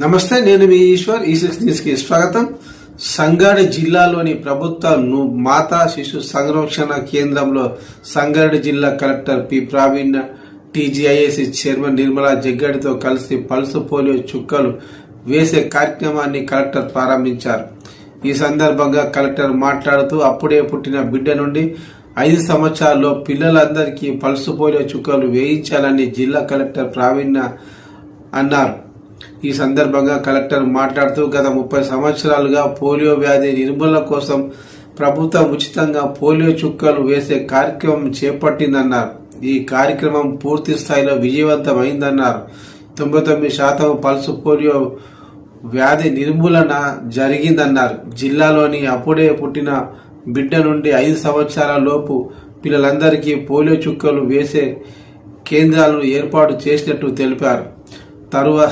నమస్తే నేను మీ ఈశ్వర్ ఈ సిక్స్ న్యూస్కి స్వాగతం. సంగారెడ్డి జిల్లాలోని ప్రభుత్వ మాతా శిశు సంరక్షణ కేంద్రంలో సంగారెడ్డి జిల్లా collector P. Praveen TGISC chairman Nirmala జగ్గడితో కలిసి పల్స్ పోలియో చుక్కలు వేసే కార్యక్రమాన్ని కలెక్టర్ ప్రారంభించారు. ఈ సందర్భంగా కలెక్టర్ మాట్లాడుతూ అప్పుడే పుట్టిన బిడ్డ నుండి ఐదు సంవత్సరాల్లో పిల్లలందరికీ పల్స్ పోలియో చుక్కలు వేయించాలని జిల్లా కలెక్టర్ ప్రావీణ్య అన్నారు. ఈ సందర్భంగా కలెక్టర్ మాట్లాడుతూ గత ముప్పై సంవత్సరాలుగా పోలియో వ్యాధి నిర్మూలన కోసం ప్రభుత్వం ఉచితంగా పోలియో చుక్కలు వేసే కార్యక్రమం చేపట్టిందన్నారు. ఈ కార్యక్రమం పూర్తి స్థాయిలో విజయవంతమైందన్నారు. తొంభై తొమ్మిది శాతం పల్సు పోలియో వ్యాధి నిర్మూలన జరిగిందన్నారు. జిల్లాలోని అప్పుడే పుట్టిన బిడ్డ నుండి ఐదు సంవత్సరాల లోపు పిల్లలందరికీ పోలియో చుక్కలు వేసే కేంద్రాలను ఏర్పాటు చేసినట్టు తెలిపారు. తరువా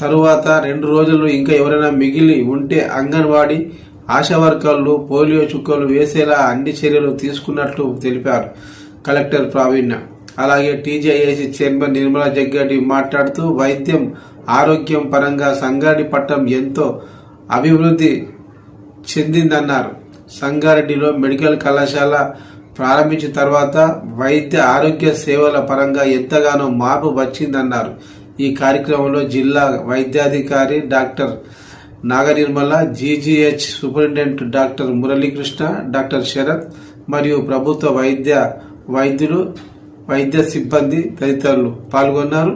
తరువాత రెండు రోజులు ఇంకా ఎవరైనా మిగిలి ఉంటే అంగన్వాడీ ఆశా వర్కర్లు పోలియో చుక్కలు వేసేలా అన్ని చర్యలు తీసుకున్నట్లు తెలిపారు కలెక్టర్ ప్రావీణ్య. అలాగే టీజేఐసి చైర్మన్ నిర్మలా జగ్గడి మాట్లాడుతూ వైద్యం ఆరోగ్యం పరంగా సంగారెడ్డి పట్టణం ఎంతో అభివృద్ధి చెందిందన్నారు. సంగారెడ్డిలో మెడికల్ కళాశాల ప్రారంభించిన తర్వాత వైద్య ఆరోగ్య సేవల పరంగా ఎంతగానో మార్పు వచ్చిందన్నారు. ఈ కార్యక్రమంలో జిల్లా వైద్యాధికారి doctor Naganirmala GGH superintendent doctor Muralikrishna doctor Sharath మరియు ప్రభుత్వ వైద్య వైద్యులు వైద్య సిబ్బంది తదితరులు పాల్గొన్నారు.